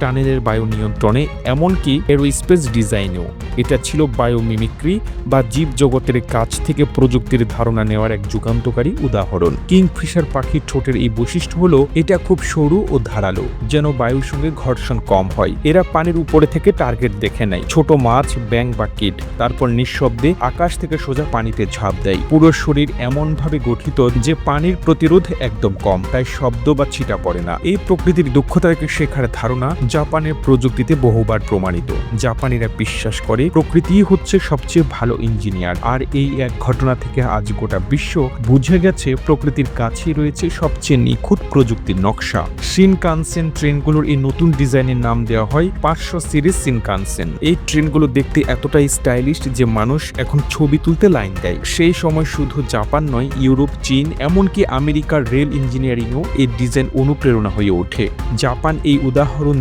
টানেলের বায়ু নিয়ন্ত্রণে, এমনকি এরোস্পেস ডিজাইনেও। এটা ছিল বায়োমিমিক্রি বা জীব জগতের কাছ থেকে প্রযুক্তির ধারণা নেওয়ার এক যুগান্তকারী উদাহরণ। কিংফিশার পাখির ঠোঁটের এই বৈশিষ্ট্য হলো, এটা খুব সরু ও ধারালো, যেন বায়ুর সঙ্গে ঘর্ষণ কম হয়। এরা পানির উপরে থেকে টার্গেট দেখে নেয়, ছোট মাছ ব্যাং বা কিট। তারপর নিঃশব্দে আকাশ থেকে সোজা পানিতে ঝাঁপ দেয়। পুরো শরীর এমনভাবে গঠিত যে পানির প্রতিরোধ একদম কম, তাই শব্দ বা ছিটা পড়ে না। এই প্রকৃতির দক্ষতাকে শেখার ধারণা জাপানের প্রযুক্তিতে বহুবার প্রমাণিত। জাপানিরা বিশ্বাস করে প্রকৃতিই হচ্ছে সবচেয়ে ভালো ইঞ্জিনিয়ার। আর এই এক ঘটনা থেকে আজ গোটা বিশ্ব বুঝে গেছে, প্রকৃতির কাছেই রয়েছে সবচেয়ে নিখুঁত প্রযুক্তির নকশা। শিনকানসেন ট্রেনগুলোর এই নতুন ডিজাইনের নাম দেওয়া হয় পাঁচশো সিরিজ শিনকানসেন এই ট্রেনগুলো দেখতে এতটাই স্টাইলিশ যে মানুষ এখন ছবি তুলতে লাইন দেয়। সেই সময় শুধু জাপান নয়, ইউরোপ, চীন, এমনকি আমেরিকার রেল ইঞ্জিনিয়ারিংও এই ডিজাইন অনুপ্রেরণা হয়ে ওঠে। জাপান এই উদাহরণ